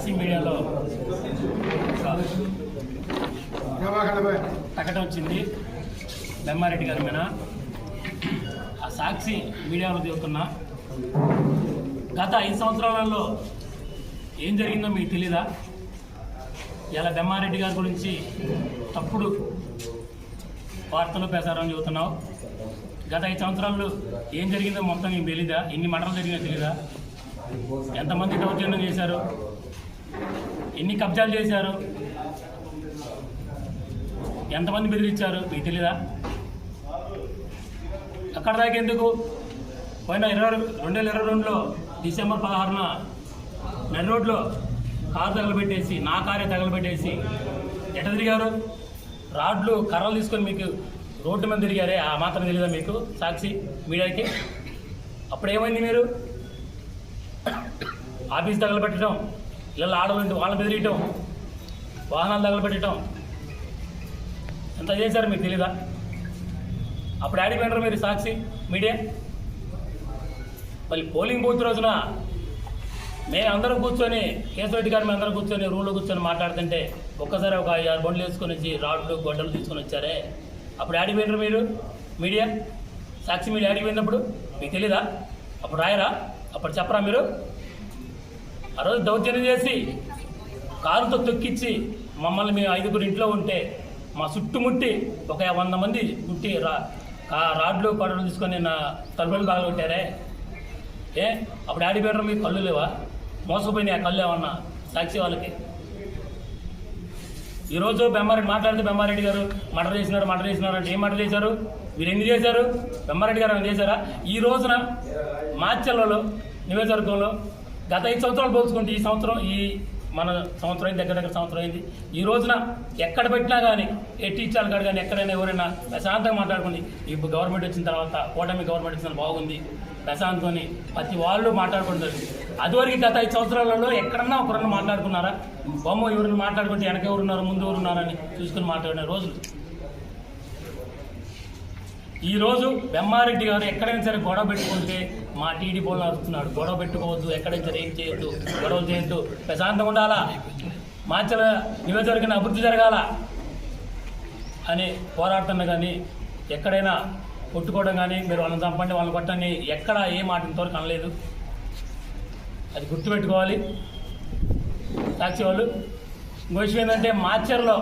సాక్షి మీడియాలో ప్రకటన వచ్చింది బెమ్మారెడ్డి గారి మీద. ఆ సాక్షి మీడియాలో చెబుతున్నా గత ఐదు సంవత్సరాలలో ఏం జరిగిందో మీకు తెలీదా? ఇలా బెమ్మారెడ్డి గారి గురించి తప్పుడు వార్తలు ప్రసారం చెబుతున్నావు. గత ఐదు సంవత్సరాలు ఏం జరిగిందో మొత్తం మీకు తెలీదా? ఎన్ని మంటలు జరిగినా తెలీదా? ఎంతమంది దౌర్జన్యం చేశారు? ఎన్ని కబ్జాలు చేశారు? ఎంతమంది బెదిరించారు? మీకు తెలీదా? అక్కడ దాకా ఎందుకు? పోయిన ఇరవై రెండు వేల ఇరవై రెండులో డిసెంబర్ పదహారున నడి రోడ్లో కారు తగలబెట్టేసి నా కారే తగలబెట్టేసి ఎట తిరిగారు? రాడ్లు కర్రలు తీసుకొని మీకు రోడ్డు మీద తిరిగారే? ఆ మాత్రం తెలియదా మీకు? సాక్షి మీడియాకి? అప్పుడు ఏమైంది మీరు? ఆఫీస్ తగలబెట్టడం పిల్లలు ఆడవాళ్ళని వాళ్ళని బెదిరియటం వాహనాలు తగలబెట్టడం. ఎంత చేశారు మీకు తెలీదా? అప్పుడు ఆడిపోయినారు మీరు సాక్షి? మీడియా మళ్ళీ పోలింగ్ బూత్ రోజున మేము అందరం కూర్చొని కేశవరెడ్డి గారు మేము అందరం కూర్చొని రూమ్లో కూర్చొని మాట్లాడుతుంటే ఒక్కసారి ఒక ఐదు ఆరు బండ్లు వేసుకొని వచ్చి రాడ్లు గొడ్డలు తీసుకొని వచ్చారే. అప్పుడు ఆడిపోయినారు మీరు? మీడియా సాక్షి మీడియా ఆడిపోయినప్పుడు మీకు తెలీదా? అప్పుడు రాయరా? అప్పుడు చెప్పరా మీరు? ఆ రోజు దౌర్జన్యం చేసి కారుతో తొక్కిచ్చి మమ్మల్ని మేము ఐదుగురు ఇంట్లో ఉంటే మా చుట్టుముట్టి ఒక వంద మంది ముట్టి రా ఆ రాడ్లు కొడలు తీసుకొని నా తలుపులు బాగొట్టారే ఏ అప్పుడు ఆడిపోయారు మీకు కళ్ళు లేవా? మోసపోయినాయి ఆ కళ్ళు ఏమన్నా? సాక్షి వాళ్ళకి. ఈరోజు బెమ్మారెడ్డి మాట్లాడితే బెమ్మారెడ్డి గారు మటర్ చేసినారు మటర్ చేసినారు అంటే ఏం మటర్ చేశారు? మీరు ఎన్ని చేశారు? బెమ్మారెడ్డి గారు ఏమైనా చేశారా? ఈ రోజున మాచెల్లలో నియోజకవర్గంలో గత ఐదు సంవత్సరాలు పోల్చుకుంటే ఈ సంవత్సరం ఈ మన సంవత్సరం అయింది దగ్గర దగ్గర సంవత్సరం అయింది. ఈ రోజున ఎక్కడ పెట్టినా కానీ ఏ టీచర్లు కాదు కానీ ఎక్కడైనా ఎవరైనా ప్రశాంతంగా మాట్లాడుకుని ఇప్పుడు గవర్నమెంట్ వచ్చిన తర్వాత కూటమి గవర్నమెంట్ వచ్చిన బాగుంది. ప్రశాంతని ప్రతి వాళ్ళు మాట్లాడుకుంటారు అదివరకు గత ఐదు సంవత్సరాలలో ఎక్కడన్నా ఒకరన్నా మాట్లాడుకున్నారా? బొమ్మ ఎవరిని మాట్లాడుకుంటే వెనక ఎవరున్నారు ముందు ఎవరున్నారని చూసుకుని మాట్లాడిన రోజులు. ఈరోజు రోజు బెమ్మారెడ్డి గారు ఎక్కడైనా సరే గొడవ పెట్టుకుంటే మా టీడీ బోళ్ళు నడుస్తున్నాడు గొడవ పెట్టుకోవద్దు ఎక్కడైనా సరే ఏం చేయొద్దు గొడవలు చేయొద్దు. ప్రశాంతంగా ఉండాలా? మాచల నియోజకవర్గాన్ని అభివృద్ధి జరగాల? అని పోరాడుతున్నా కానీ ఎక్కడైనా కొట్టుకోవడం కానీ మీరు వాళ్ళని చంపండి వాళ్ళని కొట్టండి ఎక్కడ ఏ మాట ఇంతవరకు అనలేదు. అది గుర్తుపెట్టుకోవాలి. సాక్షి వాళ్ళు. ఇంకో విషయం ఏంటంటే మాచర్లో